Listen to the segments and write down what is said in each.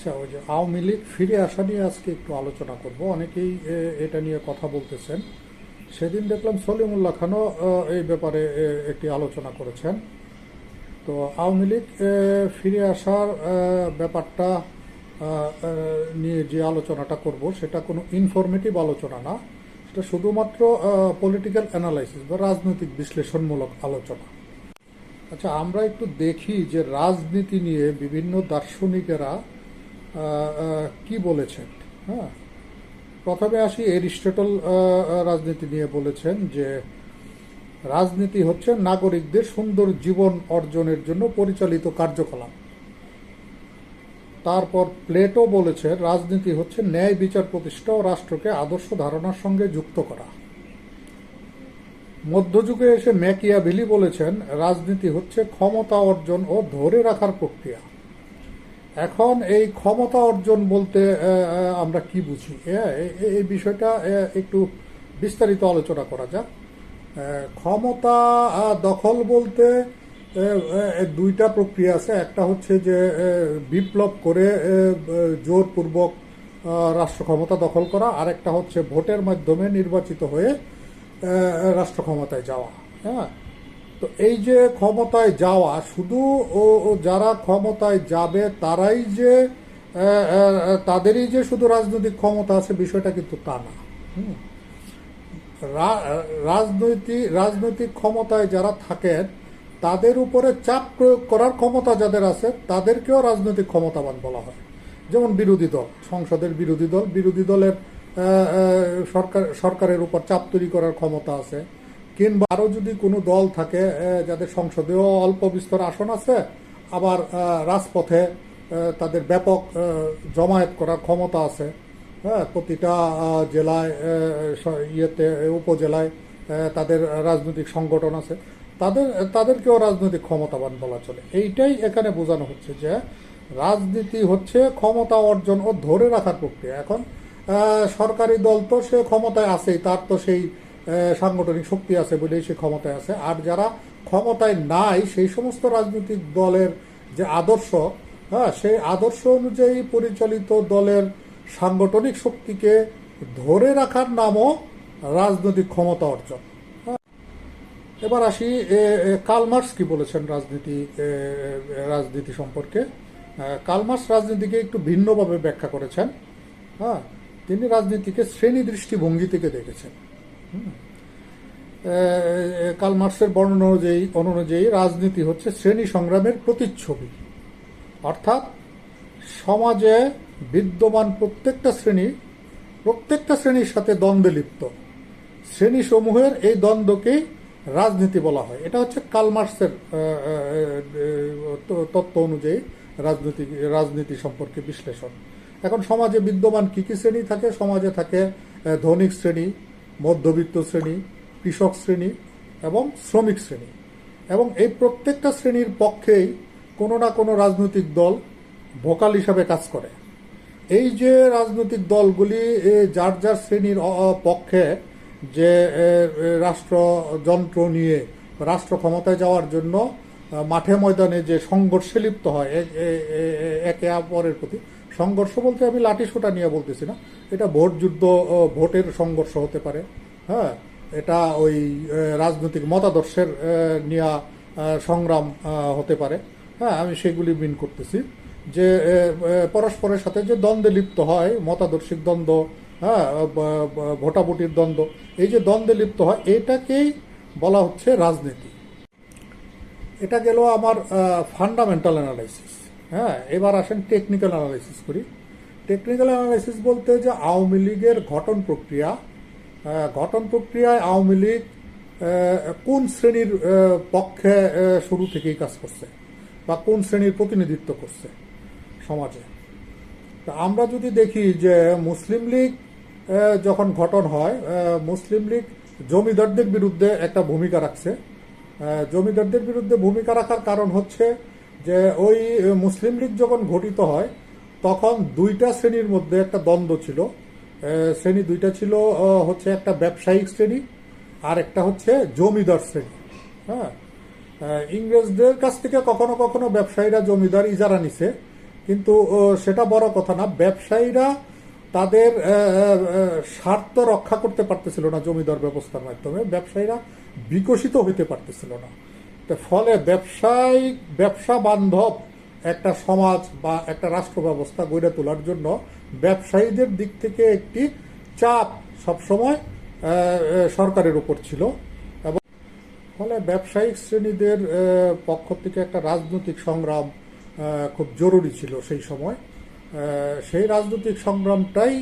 আচ্ছা ওই যে আওয়ামী লীগ ফিরে আসা নিয়ে আজকে একটু আলোচনা করব। অনেকেই এটা নিয়ে কথা বলতেছেন। সেদিন দেখলাম সলিমুল্লাহ খানও এই ব্যাপারে একটি আলোচনা করেছেন। তো আওয়ামী লীগ ফিরে আসার ব্যাপারটা নিয়ে যে আলোচনাটা করব, সেটা কোনো ইনফরমেটিভ আলোচনা না। সেটা শুধুমাত্র পলিটিক্যাল অ্যানালাইসিস বা রাজনৈতিক বিশ্লেষণমূলক আলোচনা। আচ্ছা আমরা একটু দেখি যে রাজনীতি নিয়ে বিভিন্ন দার্শনিকেরা কি বলেছেন? হ্যাঁ। প্রথমে আসি এরিস্টটল রাজনীতি নিয়ে বলেছেন যে, রাজনীতি হচ্ছে নাগরিকদের সুন্দর জীবন অর্জনের জন্য পরিচালিত কার্যকলাপ। তারপর প্লেটো বলেছে রাজনীতি হচ্ছে ন্যায় বিচার প্রতিষ্ঠা ও রাষ্ট্রকে আদর্শ ধারণার সঙ্গে যুক্ত করা। মধ্যযুগে এসে ম্যাকিয়াভেলি বলেছেন, রাজনীতি হচ্ছে ক্ষমতা অর্জন ও ধরে রাখার প্রক্রিয়া। এখন এই ক্ষমতা অর্জন বলতে আমরা কি বুঝি? এই বিষয়টা একটু বিস্তারিত আলোচনা করা যাক। ক্ষমতা দখল বলতে দুইটা প্রক্রিয়া আছে। একটা হচ্ছে যে বিপ্লব করে জোরপূর্বক রাষ্ট্র ক্ষমতা দখল করা। আর একটা হচ্ছে ভোটের মাধ্যমে নির্বাচিত হয়ে রাষ্ট্র ক্ষমতায় যাওয়া। হ্যাঁ? তো এই যে ক্ষমতায় যাওয়া, শুধু ও যারা ক্ষমতায় যাবে, তারাই যে তাদেরই যে শুধু রাজনৈতিক ক্ষমতা আছে, বিষয়টা কিন্তু তা না। রাজনৈতিক রাজনৈতিক ক্ষমতায় যারা থাকেন, তাদের উপরে চাপ প্রয়োগ করার ক্ষমতা যাদের আছে, তাদেরকেও রাজনৈতিক ক্ষমতাবান বলা হয়। যেমন বিরোধী দল, সংসদের বিরোধী দল, বিরোধী দলের সরকার, সরকারের উপর চাপ তৈরি করার ক্ষমতা আছে। কিংবা আরও যদি কোনো দল থাকে যাদের সংসদেও অল্প বিস্তর আসন আছে, আবার রাজপথে তাদের ব্যাপক জমায়েত করার ক্ষমতা আছে হ্যাঁ প্রতিটা জেলায় ইয়েতে, উপজেলায় তাদের রাজনৈতিক সংগঠন আছে, তাদের, তাদেরকেও রাজনৈতিক ক্ষমতাবান বলা চলে। এইটাই এখানে বোঝানো হচ্ছে যে, রাজনীতি হচ্ছে ক্ষমতা অর্জন ও ধরে রাখার প্রক্রিয়া। এখন সরকারি দল তো সে ক্ষমতায় আছেই, তার তো সেই সাংগঠনিক শক্তি আছে বলেই সে ক্ষমতায় আছে। আর যারা ক্ষমতায় নাই, সেই সমস্ত রাজনৈতিক দলের যে আদর্শ হ্যাঁ সেই আদর্শ অনুযায়ী পরিচালিত দলের সাংগঠনিক শক্তিকে ধরে রাখার নামও রাজনৈতিক ক্ষমতা অর্জন। হ্যাঁ। এবার আসি কালমার্স কি বলেছেন রাজনীতি রাজনীতি সম্পর্কে? কালমার্স রাজনীতিকে একটু ভিন্নভাবে ব্যাখ্যা করেছেন। হ্যাঁ তিনি রাজনীতিকে শ্রেণি দৃষ্টিভঙ্গি থেকে দেখেছেন। এ, কালমার্সের বর্ণনা অনুযায়ী অনুযায়ী রাজনীতি হচ্ছে শ্রেণি সংগ্রামের প্রতিচ্ছবি। অর্থাৎ সমাজে বিদ্যমান প্রত্যেকটা শ্রেণি প্রত্যেকটা শ্রেণির সাথে দ্বন্দ্বে লিপ্ত। শ্রেণি সমূহের এই দ্বন্দ্বকেই রাজনীতি বলা হয়। এটা হচ্ছে কালমার্সের তত্ত্ব অনুযায়ী রাজনীতি রাজনীতি সম্পর্কে বিশ্লেষণ। এখন সমাজে বিদ্যমান কি কি শ্রেণি থাকে? সমাজে থাকে ধনিক শ্রেণি মধ্যবিত্ত শ্রেণি, কৃষক শ্রেণি এবং শ্রমিক শ্রেণি। এবং এই প্রত্যেকটা শ্রেণির পক্ষেই কোনো না কোনো রাজনৈতিক দল ভোকাল হিসাবে কাজ করে। এই যে রাজনৈতিক দলগুলি যার যার শ্রেণির পক্ষে যে রাষ্ট্রযন্ত্র নিয়ে রাষ্ট্র ক্ষমতায় যাওয়ার জন্য মাঠে ময়দানে যে সংঘর্ষে লিপ্ত হয় একে অপরের প্রতি সংঘর্ষ বলতে আমি লাঠিসোঁটা নিয়ে বলতেছি না। এটা ভোট যুদ্ধ ভোটের সংঘর্ষ হতে পারে। হ্যাঁ এটা ওই রাজনৈতিক মতাদর্শের নিয়ে সংগ্রাম হতে পারে। হ্যাঁ আমি সেগুলি মিন করতেছি। যে পরস্পরের সাথে যে দ্বন্দ্বে লিপ্ত হয়, মতাদর্শিক দ্বন্দ্ব হ্যাঁ ভোটাভুটির দ্বন্দ্ব, এই যে দ্বন্দ্বে লিপ্ত হয়, এটাকেই বলা হচ্ছে রাজনীতি। এটা গেল আমার ফান্ডামেন্টাল অ্যানালাইসিস হ্যাঁ এবার আসেন টেকনিক্যাল অ্যানালাইসিস করি। টেকনিক্যাল অ্যানালাইসিস বলতে যে আওয়ামী লীগের গঠন প্রক্রিয়া গঠন প্রক্রিয়ায় আওয়ামী লীগ কোন শ্রেণির পক্ষে শুরু থেকেই কাজ করছে বা কোন শ্রেণির প্রতিনিধিত্ব করছে সমাজে। তা আমরা যদি দেখি যে মুসলিম লীগ যখন গঠন হয় মুসলিম লীগ জমিদারদের বিরুদ্ধে একটা ভূমিকা রাখছে। জমিদারদের বিরুদ্ধে ভূমিকা রাখার কারণ হচ্ছে যে ওই মুসলিম লীগ যখন গঠিত হয়, তখন দুইটা শ্রেণির মধ্যে একটা দ্বন্দ্ব ছিল। শ্রেণি দুইটা ছিল হচ্ছে একটা ব্যবসায়িক শ্রেণি, আর একটা হচ্ছে জমিদার শ্রেণি। হ্যাঁ? ইংরেজদের কাছ থেকে কখনো কখনো ব্যবসায়ীরা জমিদার ইজারা নিছে, কিন্তু সেটা বড় কথা না। ব্যবসায়ীরা তাদের স্বার্থ রক্ষা করতে পারতেছিল না জমিদার ব্যবস্থার মাধ্যমে। ব্যবসায়ীরা বিকশিত হইতে পারতেছিল না। ফলে ব্যবসায়িক ব্যবসা বান্ধব একটা সমাজ বা একটা রাষ্ট্র ব্যবস্থা গড়ে তোলার জন্য ব্যবসায়ীদের দিক থেকে একটি চাপ সবসময় সরকারের উপর ছিল। এবং ফলে ব্যবসায়িক শ্রেণীদের পক্ষ থেকে একটা রাজনৈতিক সংগ্রাম খুব জরুরি ছিল সেই সময়। সেই রাজনৈতিক সংগ্রামটাই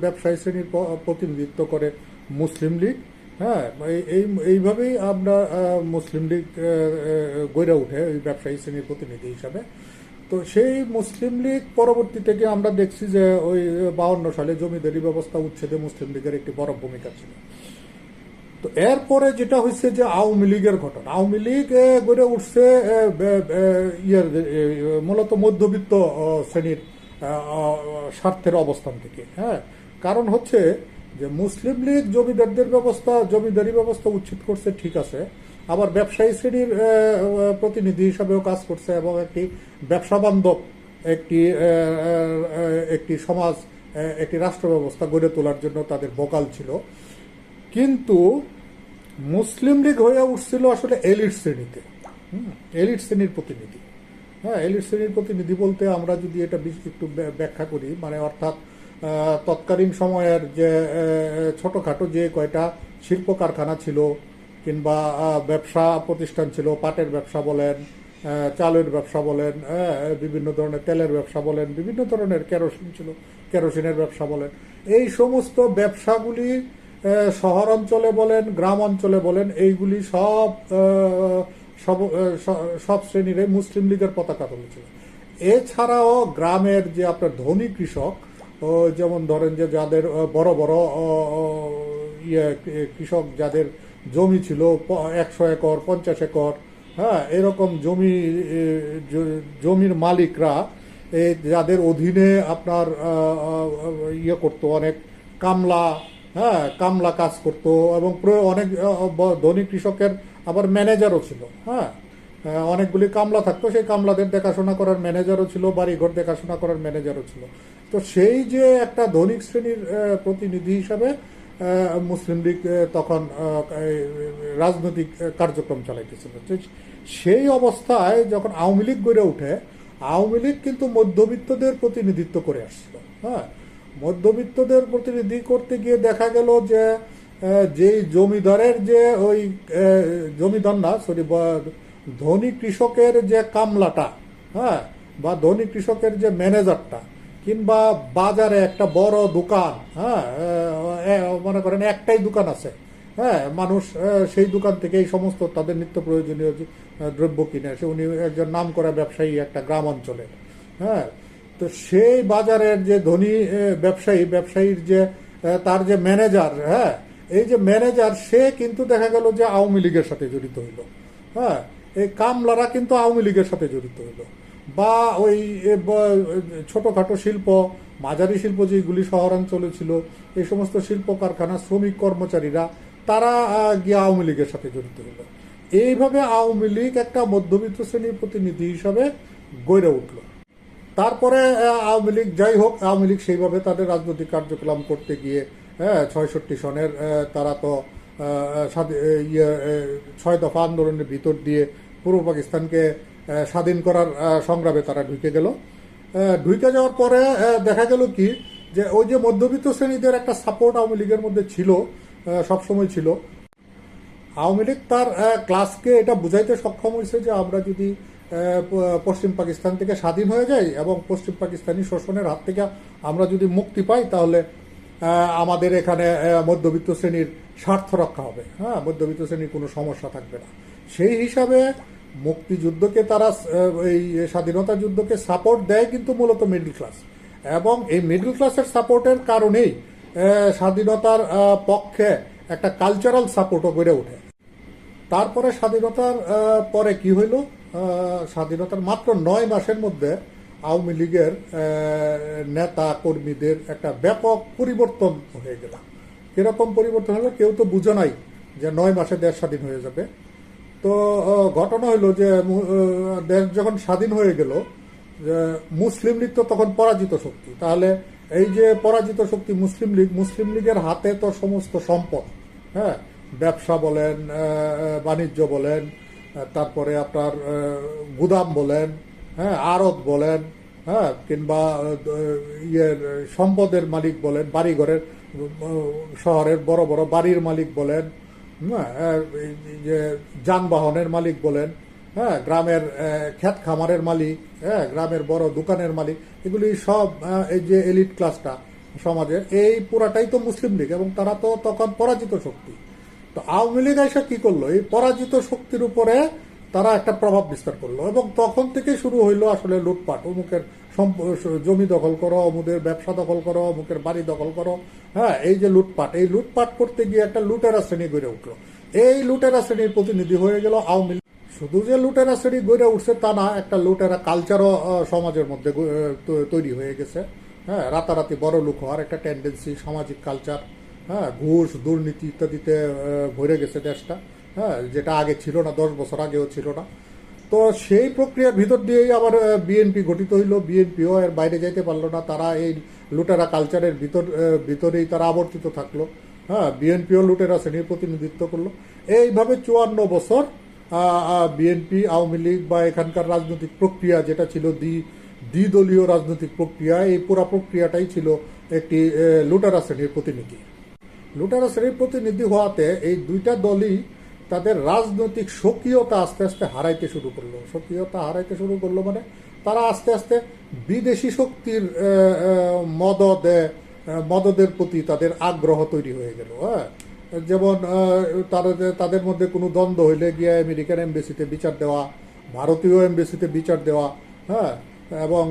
ব্যবসায়ী শ্রেণির প্রতিনিধিত্ব করে মুসলিম লীগ। হ্যাঁ এই- এই, এইভাবেই আমরা মুসলিম লীগ গড়ে উঠে ওই ব্যবসায়ী শ্রেণির প্রতিনিধি হিসাবে। তো সেই মুসলিম লীগ পরবর্তী থেকে আমরা দেখছি যে ওই বাউন্ন সালে জমিদারি ব্যবস্থা উচ্ছেদে মুসলিম লীগের একটি বড় ভূমিকা ছিল। তো এরপরে যেটা হয়েছে যে আওয়ামী লীগের ঘটনা। আওয়ামী লীগ গড়ে উঠছে ইয়ের মূলত মধ্যবিত্ত শ্রেণির স্বার্থের অবস্থান থেকে হ্যাঁ। কারণ হচ্ছে যে মুসলিম লীগ জমিদারদের ব্যবস্থা, জমিদারি ব্যবস্থা উচ্ছেদ করছে, ঠিক আছে। আবার ব্যবসায়ী শ্রেণির প্রতিনিধি হিসাবেও কাজ করছে এবং একটি ব্যবসা বান্ধব, একটি একটি সমাজ একটি রাষ্ট্র ব্যবস্থা গড়ে তোলার জন্য তাদের বকাল ছিল। কিন্তু মুসলিম লীগ হয়ে উঠছিল আসলে এলিট শ্রেণীতে। এলিট শ্রেণির প্রতিনিধি। হ্যাঁ এলিট শ্রেণির প্রতিনিধি বলতে আমরা যদি এটা একটু ব্য- ব্যাখ্যা করি মানে অর্থাৎ তৎকালীন সময়ের যে ছোটখাটো যে কয়টা শিল্প কারখানা ছিল কিংবা ব্যবসা প্রতিষ্ঠান ছিল, পাটের ব্যবসা বলেন চালের ব্যবসা বলেন বিভিন্ন ধরনের তেলের ব্যবসা বলেন, বিভিন্ন ধরনের কেরোসিন ছিল, কেরোসিনের ব্যবসা বলেন। এই সমস্ত ব্যবসাগুলি শহর অঞ্চলে বলেন গ্রাম অঞ্চলে বলেন, এইগুলি সব সব সব শ্রেণির মুসলিম লীগের পতাকা তুলেছিল এছাড়াও গ্রামের যে আপনার ধনী কৃষক যেমন ধরেন যে যাদের বড় বড় ইয়ে কৃষক যাদের জমি ছিল একশো একর, পঞ্চাশ একর হ্যাঁ এরকম জমি জমির মালিকরা যাদের অধীনে আপনার ইয়ে করতো, অনেক কামলা হ্যাঁ কামলা কাজ করতো এবং অনেক ধনী কৃষকের আবার ম্যানেজারও ছিল হ্যাঁ অনেকগুলি কামলা থাকতো, সেই কামলাদের দেখাশোনা করার ম্যানেজারও ছিল, বাড়িঘর দেখাশোনা করার ম্যানেজারও ছিল। তো সেই যে একটা ধনিক শ্রেণির প্রতিনিধি হিসাবে মুসলিম লীগ তখন রাজনৈতিক কার্যক্রম চালাইতেছিল। সেই অবস্থায় যখন আওয়ামী লীগ গড়ে ওঠে, আওয়ামী লীগ কিন্তু মধ্যবিত্তদের প্রতিনিধিত্ব করে আসছিল। হ্যাঁ মধ্যবিত্তদের প্রতিনিধি করতে গিয়ে দেখা গেল যে যেই জমিদারের যে ওই জমিদার না সরি ধনী কৃষকের যে কামলাটা হ্যাঁ বা ধনী কৃষকের যে ম্যানেজারটা কিংবা বাজারে একটা বড় দোকান হ্যাঁ মনে করেন একটাই দোকান আছে হ্যাঁ মানুষ সেই দোকান থেকে এই সমস্ত তাদের নিত্য প্রয়োজনীয় দ্রব্য কিনে সে উনি একজন নাম করা ব্যবসায়ী একটা গ্রাম অঞ্চলে হ্যাঁ তো সেই বাজারের যে ধনী ব্যবসায়ী, ব্যবসায়ীর যে তার যে ম্যানেজার হ্যাঁ এই যে ম্যানেজার, সে কিন্তু দেখা গেল যে আওয়ামী লীগের সাথে জড়িত হইল হ্যাঁ এই কামলারা কিন্তু আওয়ামী লীগের সাথে জড়িত হইল। বা ওই ছোটোখাটো শিল্প, মাঝারি শিল্প যেগুলি শহরাঞ্চলে ছিল, এই সমস্ত শিল্প কারখানা, শ্রমিক কর্মচারীরা, তারা গিয়ে আওয়ামী লীগের সাথে জড়িত হলো। এইভাবে আওয়ামী লীগ একটা মধ্যবিত্ত শ্রেণির প্রতিনিধি হিসাবে গড়ে উঠল। তারপরে আওয়ামী লীগ, যাই হোক, আওয়ামী লীগ সেইভাবে তাদের রাজনৈতিক কার্যক্রম করতে গিয়ে হ্যাঁ ছয়ষট্টি সনের তারা তো ইয়ে ছয় দফা আন্দোলনের ভিতর দিয়ে পূর্ব পাকিস্তানকে স্বাধীন করার সংগ্রামে তারা ঢুকে গেল। ঢুকে যাওয়ার পরে দেখা গেল কি, যে ওই যে মধ্যবিত্ত শ্রেণীদের একটা সাপোর্ট আওয়ামী লীগের মধ্যে ছিল সবসময় ছিল। আওয়ামী লীগ তার ক্লাসকে এটা বুঝাইতে সক্ষম হয়েছে যে আমরা যদি পশ্চিম পাকিস্তান থেকে স্বাধীন হয়ে যাই এবং পশ্চিম পাকিস্তানি শোষণের হাত থেকে আমরা যদি মুক্তি পাই, তাহলে আমাদের এখানে মধ্যবিত্ত শ্রেণির স্বার্থ রক্ষা হবে। হ্যাঁ মধ্যবিত্ত শ্রেণির কোনো সমস্যা থাকবে না। সেই হিসাবে মুক্তিযুদ্ধকে তারা এই স্বাধীনতা যুদ্ধকে সাপোর্ট দেয় কিন্তু মূলত মিডল ক্লাস এবং এই মিডল ক্লাসের সাপোর্টের কারণেই স্বাধীনতার পক্ষে একটা কালচারাল সাপোর্টও গড়ে ওঠে। তারপরে স্বাধীনতার পরে কি হইল? স্বাধীনতার মাত্র নয় মাসের মধ্যে আওয়ামী লীগের নেতা কর্মীদের একটা ব্যাপক পরিবর্তন হয়ে গেল। কীরকম পরিবর্তন হলো? কেউ তো বুঝে নাই যে নয় মাসে দেশ স্বাধীন হয়ে যাবে। তো ঘটনা হলো যে দেশ যখন স্বাধীন হয়ে গেল, যে মুসলিম লীগ তো তখন পরাজিত শক্তি। তাহলে এই যে পরাজিত শক্তি মুসলিম লীগ, মুসলিম লীগের হাতে তো সমস্ত সম্পদ হ্যাঁ? ব্যবসা বলেন বাণিজ্য বলেন তারপরে আপনার গুদাম বলেন হ্যাঁ? আড়ত বলেন হ্যাঁ? কিংবা ইয়ের সম্পদের মালিক বলেন, বাড়িঘরের শহরের বড় বড় বাড়ির মালিক বলেন যানবাহনের মালিক বলেন হ্যাঁ গ্রামের ক্ষেত খামারের মালিক হ্যাঁ গ্রামের বড় দোকানের মালিক, এগুলি সব এই যে এলিট ক্লাসটা সমাজের, এই পুরাটাই তো মুসলিম লীগ এবং তারা তো তখন পরাজিত শক্তি। তো আওয়ামী লীগ এসে কি করল? এই পরাজিত শক্তির উপরে তারা একটা প্রভাব বিস্তার করল এবং তখন থেকে শুরু হইল আসলে লুটপাট। অমুকের জমি দখল করো অমুকের ব্যবসা দখল করো, অমুকের বাড়ি দখল করো হ্যাঁ এই যে লুটপাট, এই লুটপাট করতে গিয়ে একটা লুটেরা শ্রেণি গড়ে উঠল। এই লুটেরা শ্রেণির প্রতিনিধি হয়ে গেল আওয়ামী। শুধু যে লুটেরা শ্রেণি গড়ে উঠছে তা না, একটা লুটেরা কালচারও সমাজের মধ্যে তৈরি হয়ে গেছে। হ্যাঁ রাতারাতি বড় লোক হওয়ার একটা টেন্ডেন্সি সামাজিক কালচার হ্যাঁ ঘুষ, দুর্নীতি ইত্যাদিতে ভরে গেছে দেশটা। হ্যাঁ যেটা আগে ছিল না, দশ বছর আগেও ছিল না। তো সেই প্রক্রিয়ার ভিতর দিয়েই আবার বিএনপি গঠিত হইল। বিএনপিও এর বাইরে যাইতে পারল না। তারা এই লুটেরা কালচারের ভিতর ভিতরেই তারা আবর্তিত থাকল। হ্যাঁ বিএনপিও লুটেরা শ্রেণির প্রতিনিধিত্ব করল। এইভাবে চুয়ান্ন বছর বিএনপি আওয়ামী লীগ বা এখানকার রাজনৈতিক প্রক্রিয়া যেটা ছিল দ্বি দ্বিদলীয় রাজনৈতিক প্রক্রিয়া, এই পুরা প্রক্রিয়াটাই ছিল একটি লুটেরা শ্রেণির প্রতিনিধি। লুটেরা শ্রেণির প্রতিনিধি হওয়াতে এই দুইটা দলই তাদের রাজনৈতিক স্বকীয়তা আস্তে আস্তে হারাইতে শুরু করল। স্বকীয়তা হারাইতে শুরু করল মানে তারা আস্তে আস্তে বিদেশি শক্তির মদদে মদদের প্রতি তাদের আগ্রহ তৈরি হয়ে গেল হ্যাঁ? যেমন আহ, তাদের তাদের মধ্যে কোনো দ্বন্দ্ব হইলে গিয়ে আমেরিকান এমবেসিতে বিচার দেওয়া ভারতীয় এমবেসিতে বিচার দেওয়া হ্যাঁ? এবং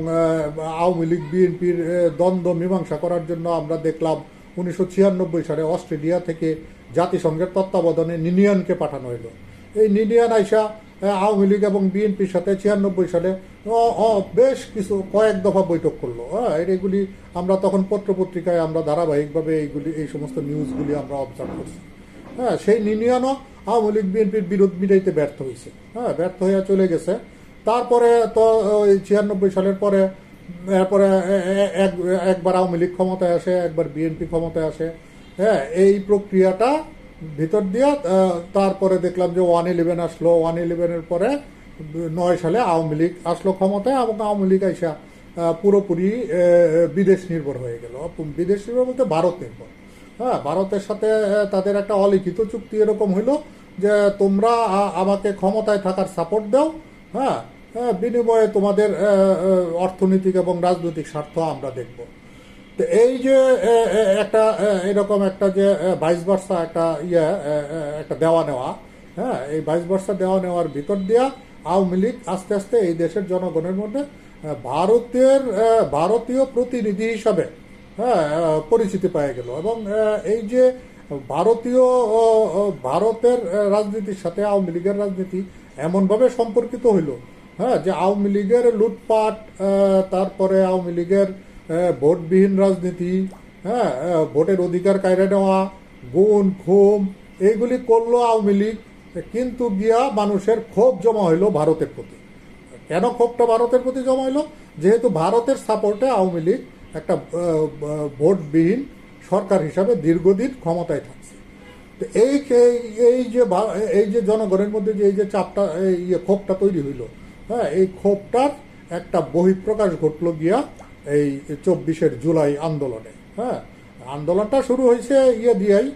আওয়ামী লীগ বিএনপির দ্বন্দ্ব মীমাংসা করার জন্য আমরা দেখলাম উনিশশো ছিয়ানব্বই সালে অস্ট্রেলিয়া থেকে জাতিসংঘের তত্ত্বাবধানে নিনিয়ানকে পাঠানো হলো। এই নিনিয়ান আইসা আওয়ামী লীগ এবং বিএনপির সাথে ছিয়ানব্বই সালে বেশ কিছু, কয়েক দফা বৈঠক করল। হ্যাঁ এগুলি আমরা তখন পত্রপত্রিকায় আমরা ধারাবাহিকভাবে এইগুলি, এই সমস্ত নিউজগুলি আমরা অবজার্ভ করছি। হ্যাঁ সেই নিনিয়ানও আওয়ামী লীগ, বিএনপির বিরোধ মিটাইতে ব্যর্থ হয়েছে। হ্যাঁ ব্যর্থ হয়ে চলে গেছে। তারপরে তো ওই ছিয়ানব্বই সালের পরে, এরপরে একবার আওয়ামী লীগ ক্ষমতায় আসে, একবার বিএনপি ক্ষমতায় আসে। হ্যাঁ এই প্রক্রিয়াটা ভিতর দিয়ে তারপরে দেখলাম যে ওয়ান ইলেভেন আসলো। ওয়ান ইলেভেনের পরে নয় সালে আওয়ামী লীগ আসলো ক্ষমতায় এবং আওয়ামী লীগ আইসা পুরোপুরি বিদেশ নির্ভর হয়ে গেল। বিদেশ নির্ভর বলতে ভারত নির্ভর। হ্যাঁ ভারতের সাথে তাদের একটা অলিখিত চুক্তি এরকম হইল যে তোমরা আমাকে ক্ষমতায় থাকার সাপোর্ট দাও। হ্যাঁ বিনিময়ে তোমাদের অর্থনৈতিক এবং রাজনৈতিক স্বার্থ আমরা দেখব। এই যে একটা এরকম একটা যে বাইশ বর্ষা একটা ইয়ে একটা দেওয়া নেওয়া হ্যাঁ এই বাইশ বর্ষা দেওয়া নেওয়ার ভিতর দিয়া আওয়ামী লীগ আস্তে আস্তে এই দেশের জনগণের মধ্যে ভারতের ভারতীয় প্রতিনিধি হিসাবে হ্যাঁ পরিচিতি পেয়ে গেল এবং এই যে ভারতীয় ভারতের রাজনীতির সাথে আওয়ামী লীগের রাজনীতি এমনভাবে সম্পর্কিত হইল হ্যাঁ যে আওয়ামী লীগের লুটপাট তারপরে আওয়ামী লীগের ভোটবিহীন রাজনীতি হ্যাঁ ভোটের অধিকার কায়রা নেওয়া, গুণ খুম এইগুলি করল আওয়ামী লীগ, কিন্তু গিয়া মানুষের ক্ষোভ জমা হইল ভারতের প্রতি। কেন ক্ষোভটা ভারতের প্রতি জমা হইল? যেহেতু ভারতের সাপোর্টে আওয়ামী লীগ একটা ভোটবিহীন সরকার হিসাবে দীর্ঘদিন ক্ষমতায় থাকছে। তো এই এই- এই যে এই যে জনগণের মধ্যে যে, এই যে চাপটা, এই ইয়ে ক্ষোভটা তৈরি হইল হ্যাঁ এই ক্ষোভটার একটা বহিঃপ্রকাশ ঘটলো গিয়া এই চব্বিশের জুলাই আন্দোলনে হ্যাঁ? আন্দোলনটা শুরু হয়েছে ইয়ে দিয়াই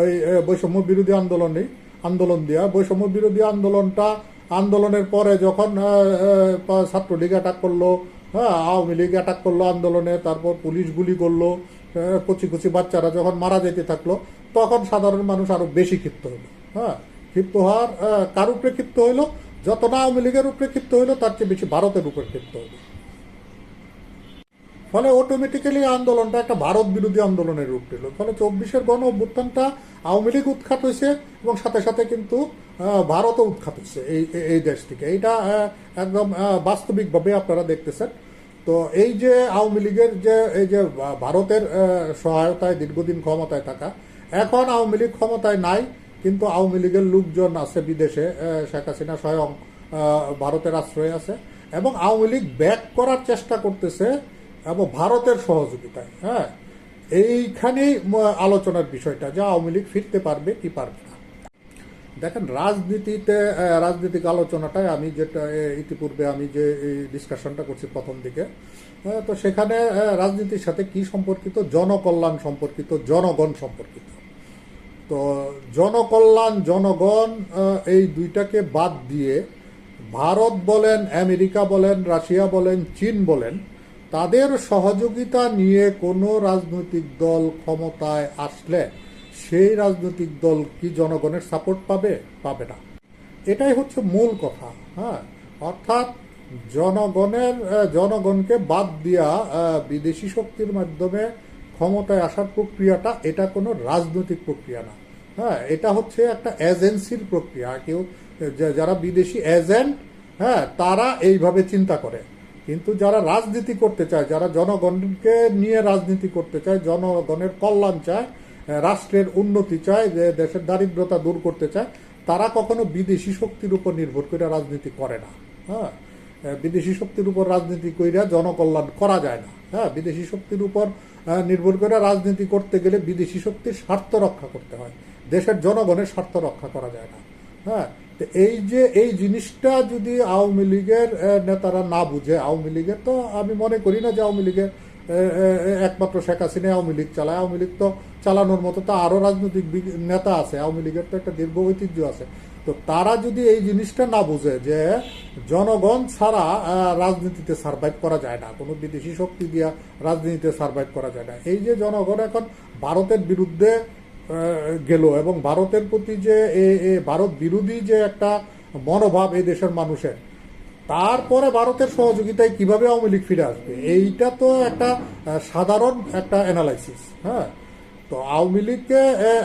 ওই বৈষম্য বিরোধী আন্দোলনে। আন্দোলন দিয়া, বৈষম্য বিরোধী আন্দোলনটা, আন্দোলনের পরে যখন ছাত্রলীগ অ্যাটাক করল হ্যাঁ আওয়ামী লীগ অ্যাটাক করল আন্দোলনে, তারপর পুলিশ গুলি করল কচি কচি বাচ্চারা যখন মারা যেতে থাকল, তখন সাধারণ মানুষ আরও বেশি ক্ষিপ্ত হলো হ্যাঁ? ক্ষিপ্ত হওয়ার কার উপরে ক্ষিপ্ত হইল? যত না আওয়ামী লীগের উপরে ক্ষিপ্ত হইল, তার চেয়ে বেশি ভারতের উপরে ক্ষিপ্ত হইল। ফলে অটোমেটিক্যালি আন্দোলনটা একটা ভারত বিরোধী আন্দোলনের রূপ নিল। ফলে চব্বিশের গণ অভ্যুত্থানটা আওয়ামী লীগ উৎখাত হয়েছে এবং সাথে সাথে কিন্তু ভারতও উৎখাত হয়েছে এই, এই- দেশ থেকে। এইটা একদম বাস্তবিকভাবে আপনারা দেখতেছেন। তো এই যে আওয়ামী লীগের যে, এই যে ভারতের সহায়তায় দীর্ঘদিন ক্ষমতায় থাকা, এখন আওয়ামী লীগ ক্ষমতায় নাই, কিন্তু আওয়ামী লীগের লোকজন আছে বিদেশে শেখ হাসিনা স্বয়ং ভারতের আশ্রয়ে আছে এবং আওয়ামী লীগ ব্যাক করার চেষ্টা করতেছে এবং ভারতের সহযোগিতায় হ্যাঁ? এইখানেই আলোচনার বিষয়টা, যে আওয়ামী লীগ ফিরতে পারবে কি পারবে না। দেখেন, রাজনীতিতে রাজনৈতিক আলোচনাটায় আমি যেটা ইতিপূর্বে আমি যে ডিসকাশনটা করছি প্রথম দিকে তো সেখানে রাজনীতির সাথে কি সম্পর্কিত? জনকল্যাণ সম্পর্কিত, জনগণ সম্পর্কিত। তো জনকল্যাণ, জনগণ এই দুইটাকে বাদ দিয়ে ভারত বলেন, আমেরিকা বলেন, রাশিয়া বলেন, চীন বলেন তাদের সহযোগিতা নিয়ে কোনো রাজনৈতিক দল ক্ষমতায় আসলে সেই রাজনৈতিক দল কি জনগণের সাপোর্ট পাবে? পাবে না। এটাই হচ্ছে মূল কথা হ্যাঁ? অর্থাৎ জনগণের জনগণকে বাদ দিয়া বিদেশি শক্তির মাধ্যমে ক্ষমতায় আসার প্রক্রিয়াটা এটা কোনো রাজনৈতিক প্রক্রিয়া না হ্যাঁ? এটা হচ্ছে একটা এজেন্সির প্রক্রিয়া। কেউ যারা বিদেশি এজেন্ট হ্যাঁ তারা এইভাবে চিন্তা করে। কিন্তু যারা রাজনীতি করতে চায়, যারা জনগণকে নিয়ে রাজনীতি করতে চায়, জনগণের কল্যাণ চায় রাষ্ট্রের উন্নতি চায়, যে দেশের দারিদ্রতা দূর করতে চায়, তারা কখনো বিদেশি শক্তির উপর নির্ভর করে রাজনীতি করে না। হ্যাঁ? বিদেশি শক্তির উপর রাজনীতি কইরা জনকল্যাণ করা যায় না। হ্যাঁ? বিদেশি শক্তির উপর নির্ভর করে রাজনীতি করতে গেলে বিদেশি শক্তির স্বার্থ রক্ষা করতে হয়। দেশের জনগণের স্বার্থ রক্ষা করা যায় না। হ্যাঁ? তো এই যে, এই জিনিসটা যদি আওয়ামী লীগের নেতারা না বুঝে, আওয়ামী লীগের, তো আমি মনে করি না যে আওয়ামী লীগের একমাত্র শেখ হাসিনা আওয়ামী লীগ চালায়। আওয়ামী লীগ তো চালানোর মতো তো আরও রাজনৈতিক নেতা আছে। আওয়ামী লীগের তো একটা দীর্ঘ ঐতিহ্য আছে। তো তারা যদি এই জিনিসটা না বুঝে যে জনগণ ছাড়া রাজনীতিতে সার্ভাইভ করা যায় না, কোনো বিদেশি শক্তি দিয়া রাজনীতিতে সার্ভাইভ করা যায় না, এই যে জনগণ এখন ভারতের বিরুদ্ধে গেল এবং ভারতের প্রতি যে ভারত বিরোধী যে একটা মনোভাব এই দেশের মানুষের, তারপরে ভারতের সহযোগিতায় কীভাবে আওয়ামী লীগ ফিরে আসবে, এইটা তো একটা সাধারণ একটা অ্যানালাইসিস হ্যাঁ? তো আওয়ামী লীগকে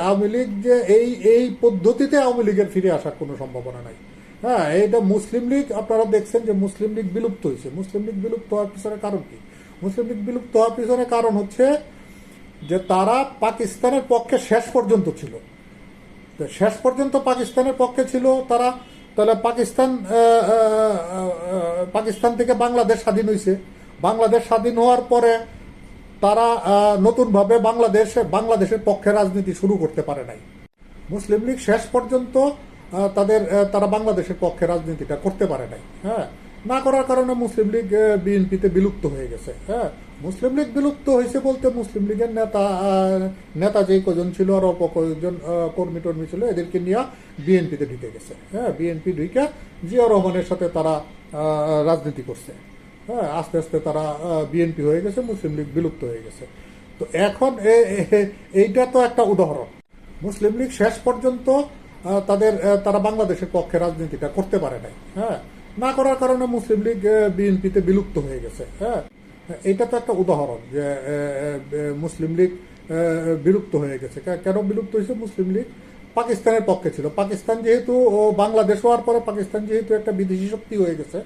আওয়ামী লীগ যে এই এই পদ্ধতিতে আওয়ামী লীগের ফিরে আসার কোনো সম্ভাবনা নাই হ্যাঁ? এইটা মুসলিম লীগ, আপনারা দেখছেন যে মুসলিম লীগ বিলুপ্ত হয়েছে, মুসলিম লীগ বিলুপ্ত হওয়ার পিছনে কারণ কি? মুসলিম লীগ বিলুপ্ত হওয়ার পিছনে কারণ হচ্ছে যে তারা পাকিস্তানের পক্ষে শেষ পর্যন্ত ছিল। শেষ পর্যন্ত পাকিস্তানের পক্ষে ছিল, তারা তাহলে পাকিস্তান পাকিস্তান থেকে বাংলাদেশ স্বাধীন হয়েছে বাংলাদেশ স্বাধীন হওয়ার পরে তারা নতুনভাবে বাংলাদেশে, বাংলাদেশের পক্ষে রাজনীতি শুরু করতে পারে নাই। মুসলিম লীগ শেষ পর্যন্ত তাদের তারা বাংলাদেশের পক্ষে রাজনীতিটা করতে পারে নাই। হ্যাঁ? না করার কারণে মুসলিম লীগ বিএনপিতে বিলুপ্ত হয়ে গেছে হ্যাঁ? মুসলিম লীগ বিলুপ্ত হয়েছে বলতে মুসলিম লীগের নেতা নেতা যেই কজন ছিল আর অল্প কয়েকজন কর্মী টর্মী ছিল, এদেরকে নিয়ে বিএনপিতে ঢুকে গেছে হ্যাঁ? বিএনপি ঢুকে জিয়া রহমানের সাথে তারা রাজনীতি করছে হ্যাঁ? আস্তে আস্তে তারা বিএনপি হয়ে গেছে, মুসলিম লীগ বিলুপ্ত হয়ে গেছে। তো এখন এইটা তো একটা উদাহরণ। মুসলিম লীগ শেষ পর্যন্ত তাদের তারা বাংলাদেশের পক্ষে রাজনীতিটা করতে পারে নাই হ্যাঁ? না করার কারণে মুসলিম লীগ বিএনপিতে বিলুপ্ত হয়ে গেছে হ্যাঁ? এটা তো একটা উদাহরণ যে মুসলিম লীগ বিলুপ্ত হয়ে গেছে। কেন বিলুপ্ত হয়েছে? মুসলিম লীগ পাকিস্তানের পক্ষে ছিল। পাকিস্তান যেহেতু বাংলাদেশ হওয়ার পরে পাকিস্তান যেহেতু একটা বিদেশি শক্তি হয়ে গেছে,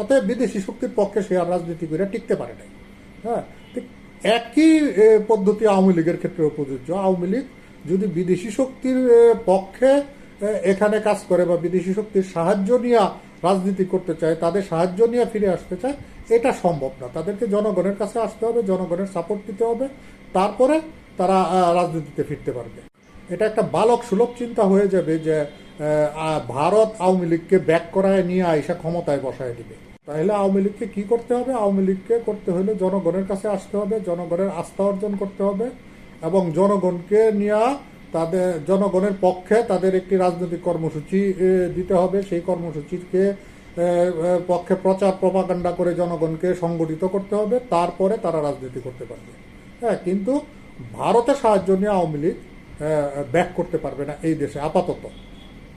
অতএব বিদেশি শক্তির পক্ষে সে আর রাজনীতি করে টিকতে পারে নাই হ্যাঁ? ঠিক একই পদ্ধতি আওয়ামী লীগের ক্ষেত্রে প্রযোজ্য। আওয়ামী লীগ যদি বিদেশি শক্তির পক্ষে এখানে কাজ করে বা বিদেশি শক্তির সাহায্য নিয়ে রাজনীতি করতে চায়, তাদের সাহায্য নিয়ে ফিরে আসতে চায়, এটা সম্ভব না। তাদেরকে জনগণের কাছে আসতে হবে, জনগণের সাপোর্ট দিতে হবে, তারপরে তারা রাজনীতিতে ফিরতে পারবে। এটা একটা বালক সুলভ চিন্তা হয়ে যাবে যে ভারত আওয়ামী লীগকে ব্যাক করায় নিয়ে আইসা ক্ষমতায় বসায় দিবে। তাহলে আওয়ামী লীগকে কি করতে হবে? আওয়ামী লীগকে করতে হলে জনগণের কাছে আসতে হবে, জনগণের আস্থা অর্জন করতে হবে এবং জনগণকে নিয়ে তাদের জনগণের পক্ষে তাদের একটি রাজনৈতিক কর্মসূচি দিতে হবে। সেই কর্মসূচিকে পক্ষে প্রচার প্রপাকাণ্ডা করে জনগণকে সংগঠিত করতে হবে। তারপরে তারা রাজনীতি করতে পারবে। হ্যাঁ কিন্তু ভারতের সাহায্য নিয়ে আওয়ামী লীগ ব্যাক করতে পারবে না এই দেশে, আপাতত।